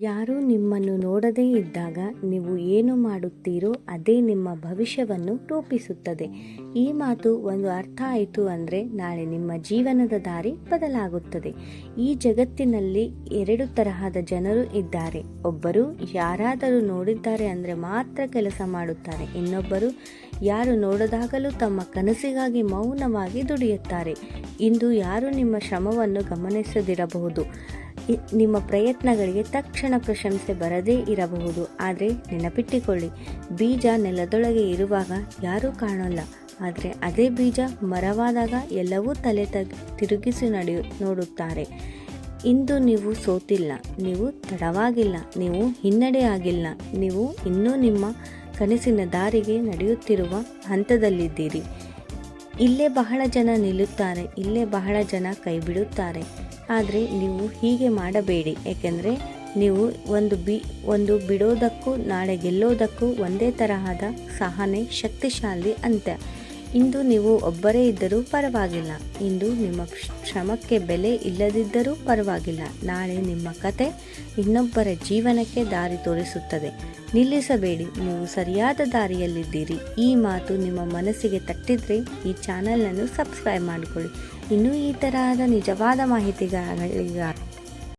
ಯಾರೂ ನಿಮ್ಮನ್ನು ನೋಡದೇ ಇದ್ದಾಗ ನೀವು ಏನು ಮಾಡುತ್ತೀರೋ ಅದೇ ನಿಮ್ಮ ಭವಿಷ್ಯವನ್ನು ರೂಪಿಸುತ್ತದೆ. ಈ ಮಾತು ಒಂದು ಅರ್ಥ ಆಯಿತು ಅಂದರೆ ನಾಳೆ ನಿಮ್ಮ ಜೀವನದ ದಾರಿ ಬದಲಾಗುತ್ತದೆ. ಈ ಜಗತ್ತಿನಲ್ಲಿ ಎರಡು ತರಹದ ಜನರು ಇದ್ದಾರೆ. ಒಬ್ಬರು ಯಾರಾದರೂ ನೋಡಿದ್ದಾರೆ ಅಂದರೆ ಮಾತ್ರ ಕೆಲಸ ಮಾಡುತ್ತಾರೆ. ಇನ್ನೊಬ್ಬರು ಯಾರು ನೋಡದಾಗಲೂ ತಮ್ಮ ಕನಸಿಗಾಗಿ ಮೌನವಾಗಿ ದುಡಿಯುತ್ತಾರೆ. ಇಂದು ಯಾರು ನಿಮ್ಮ ಶ್ರಮವನ್ನು ಗಮನಿಸದಿರಬಹುದು? ನಿಮ್ಮ ಪ್ರಯತ್ನಗಳಿಗೆ ತಕ್ಷಣ ಪ್ರಶಂಸೆ ಬರದೇ ಇರಬಹುದು. ಆದರೆ ನೆನಪಿಟ್ಟುಕೊಳ್ಳಿ, ಬೀಜ ನೆಲದೊಳಗೆ ಇರುವಾಗ ಯಾರೂ ಕಾಣೋಲ್ಲ. ಆದರೆ ಅದೇ ಬೀಜ ಮರವಾದಾಗ ಎಲ್ಲವೂ ತಲೆ ತಗ್, ತಿರುಗಿಸಿ ನಡೆಯು ನೋಡುತ್ತಾರೆ. ಇಂದು ನೀವು ಸೋತಿಲ್ಲ, ನೀವು ತಡವಾಗಿಲ್ಲ, ನೀವು ಹಿನ್ನಡೆ ಆಗಿಲ್ಲ, ನೀವು ಇನ್ನೂ ನಿಮ್ಮ ಕನಸಿನ ದಾರಿಗೆ ನಡೆಯುತ್ತಿರುವ ಹಂತದಲ್ಲಿದ್ದೀರಿ. ಇಲ್ಲೇ ಬಹಳ ಜನ ನಿಲ್ಲುತ್ತಾರೆ, ಇಲ್ಲೇ ಬಹಳ ಜನ ಕೈ ಬಿಡುತ್ತಾರೆ ಆದರೆ ನೀವು ಹೀಗೆ ಮಾಡಬೇಡಿ. ಏಕೆಂದರೆ ನೀವು ಒಂದು ಬಿ, ಒಂದು ಬಿಡೋದಕ್ಕೂ ನಾಳೆ ಗೆಲ್ಲೋದಕ್ಕೂ ಒಂದೇ ತರಹದ ಸಹನೆ ಶಕ್ತಿಶಾಲಿ ಅಂತ್ಯ. ಇಂದು ನೀವು ಒಬ್ಬರೇ ಇದ್ದರೂ ಪರವಾಗಿಲ್ಲ. ಇಂದು ನಿಮ್ಮ ಶ್ರಮಕ್ಕೆ ಬೆಲೆ ಇಲ್ಲದಿದ್ದರೂ ಪರವಾಗಿಲ್ಲ. ನಾಳೆ ನಿಮ್ಮ ಕತೆ ಇನ್ನೊಬ್ಬರ ಜೀವನಕ್ಕೆ ದಾರಿ ತೋರಿಸುತ್ತದೆ. ನಿಲ್ಲಿಸಬೇಡಿ. ನೀವು ಸರಿಯಾದ ದಾರಿಯಲ್ಲಿದ್ದೀರಿ. ಈ ಮಾತು ನಿಮ್ಮ ಮನಸ್ಸಿಗೆ ತಟ್ಟಿದ್ರೆ ಈ ಚಾನಲನ್ನು ಸಬ್ಸ್ಕ್ರೈಬ್ ಮಾಡಿಕೊಳ್ಳಿ. ಇನ್ನೂ ಈ ತರಹದ ನಿಜವಾದ ಮಾಹಿತಿಗಳಿಗಾಗಿ